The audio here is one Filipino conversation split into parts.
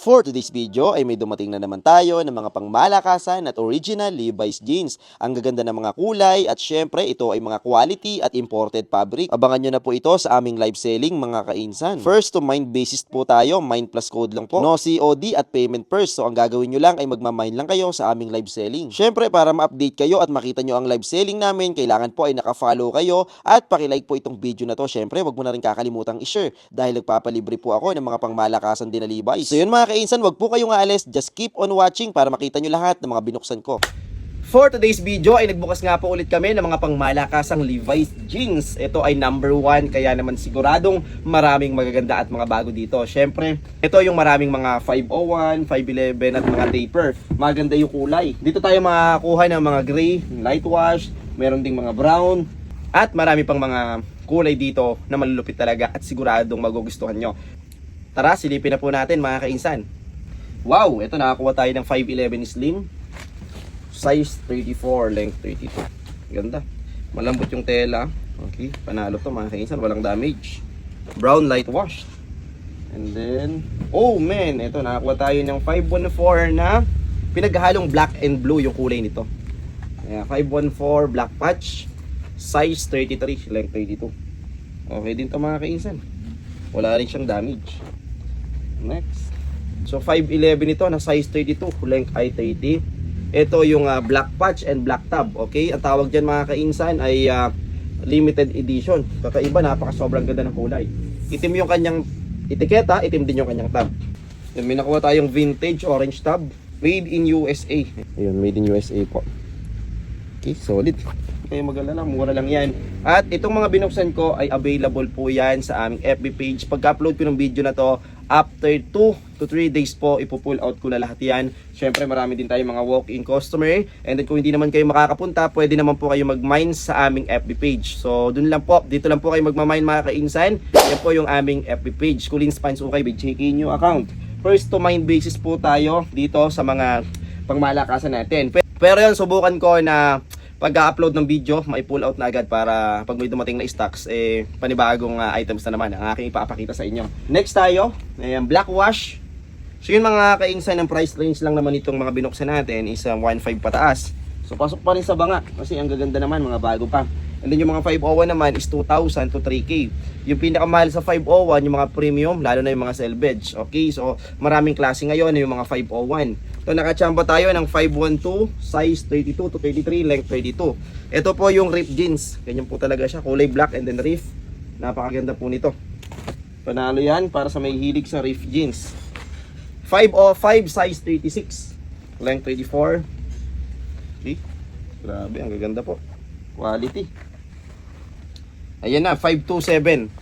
For today's video ay may dumating na naman tayo ng mga pangmalakasan at original Levi's jeans. Ang gaganda ng mga kulay at syempre ito ay mga quality at imported fabric. Abangan nyo na po ito sa aming live selling mga kainsan. First to mind basis po tayo, mind plus code lang po. No COD at payment first. So ang gagawin nyo lang ay magmamind lang kayo sa aming live selling. Syempre para ma-update kayo at makita nyo ang live selling namin, kailangan po ay naka-follow kayo at pakilike po itong video na to. Syempre wag mo na rin kakalimutang i-share dahil nagpapalibre po ako ng mga pangmalakasan din na Levi's. So yun mga kainsan, wag po kayong aalis. Just keep on watching para makita nyo lahat ng mga binuksan ko. For today's video ay nagbukas nga po ulit kami ng mga pangmalakasang Levi's jeans. Ito ay number one kaya naman siguradong maraming magaganda at mga bago dito. Syempre, ito yung maraming mga 501, 511 at mga taper. Maganda yung kulay. Dito tayo makakuha ng mga gray, light wash, meron ding mga brown, at marami pang mga kulay dito na malulupit talaga at siguradong magugustuhan nyo. Tara, silipin na po natin mga kainsan. Wow, ito nakakuha tayo ng 511 slim size 34, length 32. Ganda. Malambot yung tela. Okay, panalo to mga kainsan, walang damage. Brown light wash. And then, oh man, ito nakakuha tayo ng 514 na pinaghahalong black and blue yung kulay nito. Ayan, 514 black patch, size 33, length 32. Okay din to mga kainsan. Wala rin siyang damage. Next. So 511 ito na size 32, length ay 30. Ito yung ah, black patch and black tab, okay? Ang tawag diyan mga kainsan ay ah, limited edition. Kakaiba, napaka sobrang ganda ng kulay. Itim yung kanyang etiketa, itim din yung kanyang tab. Yan, may nakuha tayong vintage orange tab. Made in USA. Ayun, made in USA po. Okay, solid. Kayo mag-alala, mura lang yan. At itong mga binuksan ko ay available po yan sa aming FB page. Pagka-upload ko ng video na to, after 2 to 3 days po, ipo-pull out ko na lahat yan. Syempre, marami din tayong mga walk-in customer. And then kung hindi naman kayo makakapunta, pwede naman po kayo mag-mine sa aming FB page. So, dun lang po, dito lang po kayo mag-mine mga kainsan. Yan po yung aming FB page. Kulin Spines Ukay, check-in new account. First to mine basis po tayo dito sa mga pangmalakasan natin. Pe- Pero yun, subukan ko na pag-upload ng video, may pull out na agad para pag may dumating na stocks, eh, panibagong ah, items na naman ang aking ipapakita sa inyo. Next tayo, ayan, black wash. So yun mga kaingsan ng price range lang naman itong mga binuksan natin is uh, 1.5 pataas. So pasok pa rin sa banga kasi ang gaganda naman mga bago pa. And then yung mga 501 naman is 2,000 to 3K. Yung pinakamahal sa 501, yung mga premium, lalo na yung mga selvage. Okay, so maraming klase ngayon yung mga 501. So nakachamba tayo ng 512, size 32 to 33, length 32. Ito po yung rip jeans. Ganyan po talaga siya, kulay black and then riff. Napakaganda po nito. Panalo yan para sa may hilig sa riff jeans. 505, size 36, length 34. Okay, grabe, ang gaganda po. Quality. Ayan na, 527.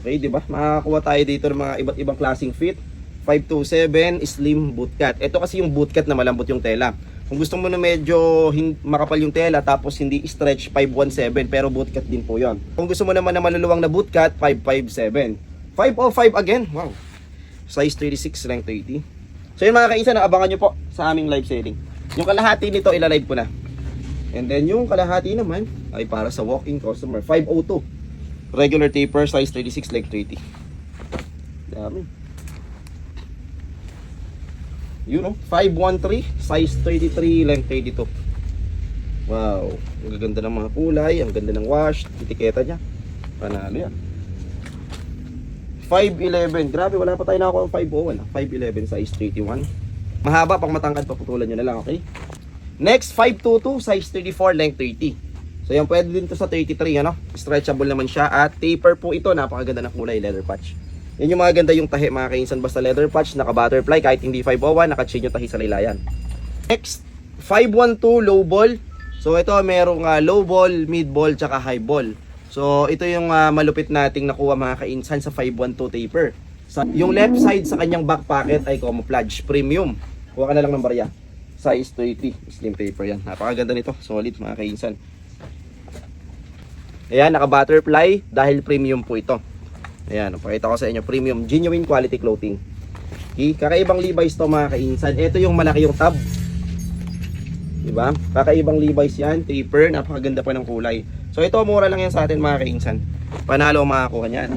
Okay, di ba? Makakakuha tayo dito ng mga iba't ibang klaseng fit. 527 slim bootcut. Ito kasi yung bootcut na malambot yung tela. Kung gusto mo na medyo makapal yung tela tapos hindi stretch 517 pero bootcut din po 'yon. Kung gusto mo naman na maluluwang na bootcut 557. 505 again. Wow. Size 36 length 30. So yun mga kainsan, abangan nyo po sa aming live selling. Yung kalahati nito ilalive ko na. And then yung kalahati naman ay para sa walk-in customer 502. Regular taper size 36 length 30. Dami. Yun know, 513 size 33 length 32. Wow, ang ganda ng mga kulay, ang ganda ng wash, etiketa niya. Panalo yan. 511, grabe wala pa tayo nakakuha ng 501. ah. 511 size 31. Mahaba pang matangkad paputulan nyo na lang, okay? Next, 522 size 34 length 30. So yan pwede din to sa 33 ano. Stretchable naman siya at taper po ito, napakaganda ng kulay leather patch. Yan yung mga ganda yung tahi mga kainsan basta leather patch, naka butterfly kahit hindi 501, naka chain yung tahi sa laylayan. Next, 512 low ball. So ito merong ah, low ball, mid ball, tsaka high ball. So ito yung ah, malupit nating nakuha mga kainsan sa 512 taper. Sa, yung left side sa kanyang back pocket ay camouflage premium. Kuha ka na lang ng barya. Size 30, slim taper yan. Napakaganda nito, solid mga kainsan. Ayan, naka butterfly dahil premium po ito. Ayan, pakita ko sa inyo, premium, genuine quality clothing. Okay, kakaibang Levi's to mga kainsan. Ito yung malaki yung tab. Diba? Kakaibang Levi's yan, taper, napakaganda pa ng kulay. So ito, mura lang yan sa atin mga kainsan. Panalo makakuha niyan.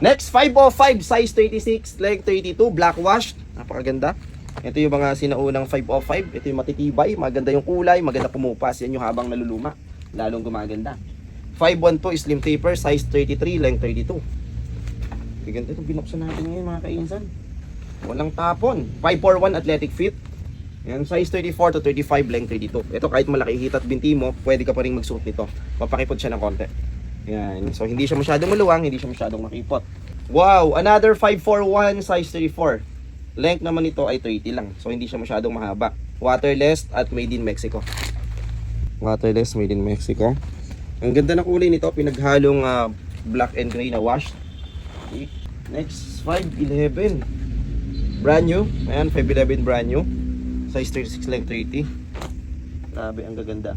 Next, 505, size 36, length 32, black washed. Napakaganda. Ito yung mga sinaunang 505. Ito yung matitibay, maganda yung kulay, maganda pumupas. Yan yung habang naluluma, lalong gumaganda. 512 slim taper, size 33, length 32. Ganda itong binuksan natin ngayon mga kainsan. Walang tapon. 541 athletic fit. Yan, size 34 to 35, length 32. Ito kahit malaki hit at binti mo, pwede ka pa rin magsuot nito. Papakipot siya ng konti. Yan. So hindi siya masyadong maluwang, hindi siya masyadong makipot. Wow, another 541 size 34. Length naman nito ay 30 lang. So hindi siya masyadong mahaba. Waterless at made in Mexico. Waterless made in Mexico. Ang ganda ng kulay nito, pinaghalong ah, black and gray na wash. Next, 511. Brand new. Ayan, 511 brand new. Size 36 length 30. Grabe, ang gaganda.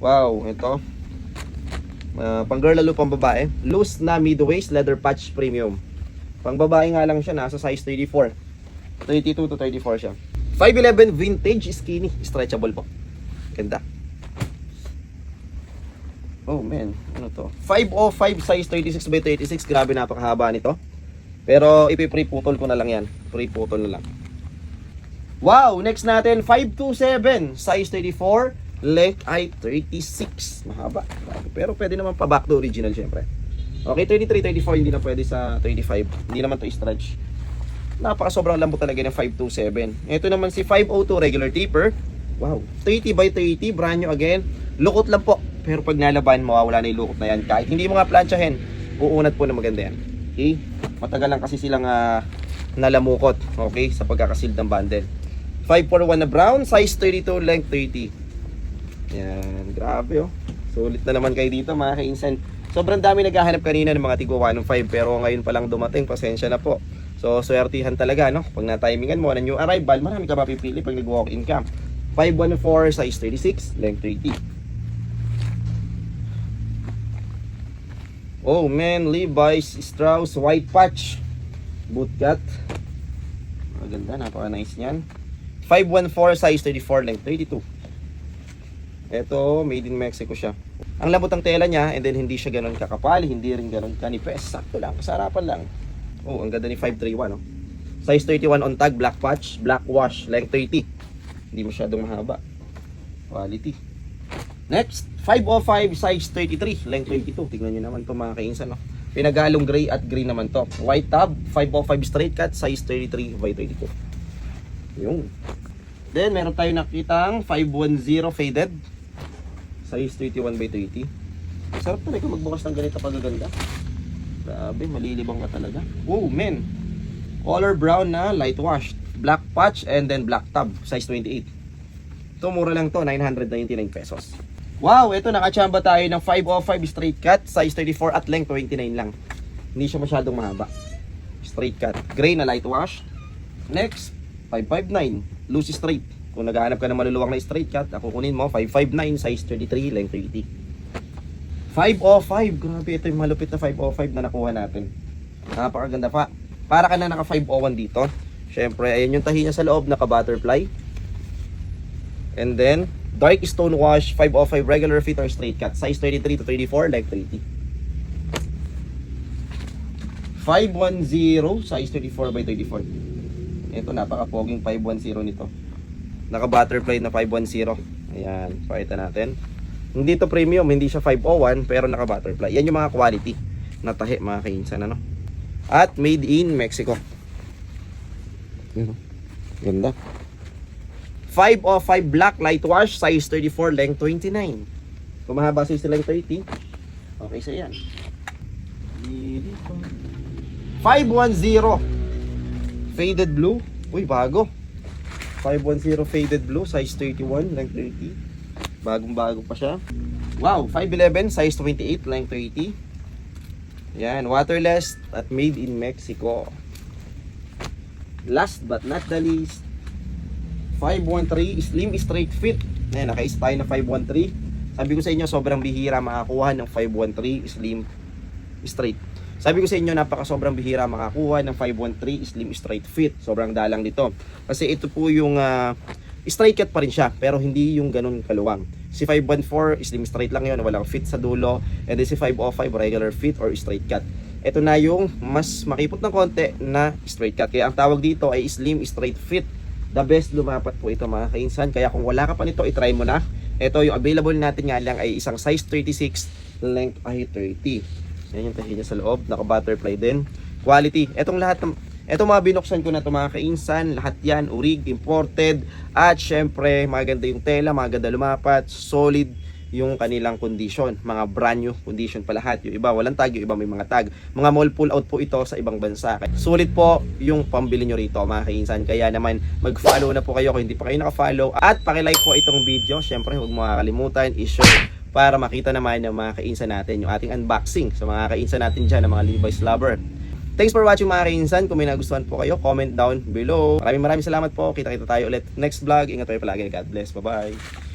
Wow, ito. Uh, pang girl lalo pang babae. Loose na mid waist leather patch premium. Pang babae nga lang siya, nasa size 34. 32 to 34 siya. 511 vintage skinny, stretchable po. Ganda. Oh man, ano to? 505 size 36 by 36, grabe napakahaba nito. Pero ipi-pre putol ko na lang yan. Pre putol na lang. Wow, next natin 527 size 34, length ay 36. Mahaba. Pero pwede naman pa back to original syempre. Okay, 33, 34 hindi na pwede sa 35. Hindi naman to stretch. Napaka sobrang lambot talaga ng 527. Ito naman si 502 regular taper. Wow, 30 by 30, brand new again. Lukot lang po. Pero pag nalaban, mawawala na yung lukot na yan. Kahit hindi mo nga plansyahin, uunat po na maganda yan. Okay? Matagal lang kasi silang ah, nalamukot. Okay? Sa pagkakasil ng bundle. 541 na brown, size 32, length 30. Yan, grabe oh. Sulit na naman kayo dito mga kainsan. Sobrang dami naghahanap kanina ng mga tigwa 105 pero ngayon pa lang dumating, pasensya na po. So, swertihan talaga, no? Pag na-timingan mo na new arrival, marami ka mapipili pag nag-walk-in ka. 514, size 36, length 30. Oh man, Levi's Strauss white patch. Bootcut. Maganda, napaka nice niyan. 514 size 34 length 32. Ito, made in Mexico siya. Ang lambot ng tela niya and then hindi siya ganun kakapal, hindi rin ganun kanipes. Sakto lang, kasarapan lang. Oh, ang ganda ni 531, no? Size 31 on tag, black patch, black wash, length 30. Hindi masyadong mahaba. Quality. Next, 505 size 33, length 22. Tingnan niyo naman to mga kainsan, no? Pinagalong gray at green naman to. White tab, 505 straight cut, size 33 by 32. Yung. Then, meron tayo nakitang 510 faded. Size 31 by 30. Sarap talaga magbukas ng ganito pagaganda. Grabe, malilibang ka talaga. Oh, men. Color brown na light washed. Black patch and then black tab. Size 28. Ito, mura lang to. 999 pesos. Wow, ito nakachamba tayo ng 505 straight cut. Size 34 at length 29 lang. Hindi siya masyadong mahaba. Straight cut. Gray na light wash. Next, 559. Loose straight. Kung naghahanap ka ng maluluwang na straight cut, ako kunin mo 559 size 33 length 30. 505. Grabe ito yung malupit na 505 na nakuha natin. Napakaganda pa. Para ka na naka 501 dito. Syempre, ayan yung tahi niya sa loob, naka butterfly. And then, dark stone wash 505 regular fit or straight cut. Size 33 to 34, like 30. 510 size 34 by 34. Ito napaka-poging 510 nito. Naka butterfly na 510. Ayan, pakita natin. Hindi to premium, hindi siya 501 pero naka butterfly. Yan yung mga quality na tahi mga kainsan ano. At made in Mexico. Oh. Ganda. 505 black light wash size 34 length 29. Kung mahaba size length 30, okay sa yan. 510 faded blue. Uy, bago. 510 faded blue, size 31, length 30. Bagong bago pa siya. Wow, 511, size 28, length 30. Yan, waterless at made in Mexico. Last but not the least, 513 slim straight fit. Ayan, naka-is tayo na 513. Sabi ko sa inyo, sobrang bihira makakuha ng 513 slim straight. Sabi ko sa inyo, napaka sobrang bihira makakuha ng 513 slim straight fit. Sobrang dalang dito. Kasi ito po yung ah, straight cut pa rin siya, pero hindi yung ganun kaluwang. Si 514 slim straight lang yun, walang fit sa dulo. And then si 505 regular fit or straight cut. ito na yung mas makipot ng konti na straight cut. Kaya ang tawag dito ay slim straight fit. The best lumapat po ito mga kainsan. Kaya kung wala ka pa nito, itry mo na. Ito yung available natin nga lang ay isang size 36, length ay 30. Yan yung tahi niya sa loob. Naka-butterfly din. Quality. Etong lahat ng Etong mga binuksan ko na ito mga kainsan, lahat yan, urig, imported, at syempre, maganda yung tela, maganda lumapat, solid yung kanilang condition, mga brand new condition pa lahat. Yung iba walang tag, yung iba may mga tag. Mga mall pull out po ito sa ibang bansa. Sulit po yung pambili nyo rito mga kainsan. Kaya naman mag-follow na po kayo kung hindi pa kayo naka-follow. At pakilike po itong video. Syempre huwag mo kakalimutan i-share para makita naman ng mga kainsan natin yung ating unboxing sa mga kainsan natin dyan, ng mga Levi's lover. Thanks for watching mga kainsan. Kung may nagustuhan po kayo, comment down below. Maraming maraming salamat po. Kita-kita tayo ulit next vlog. Ingat tayo palagi. God bless. Bye-bye.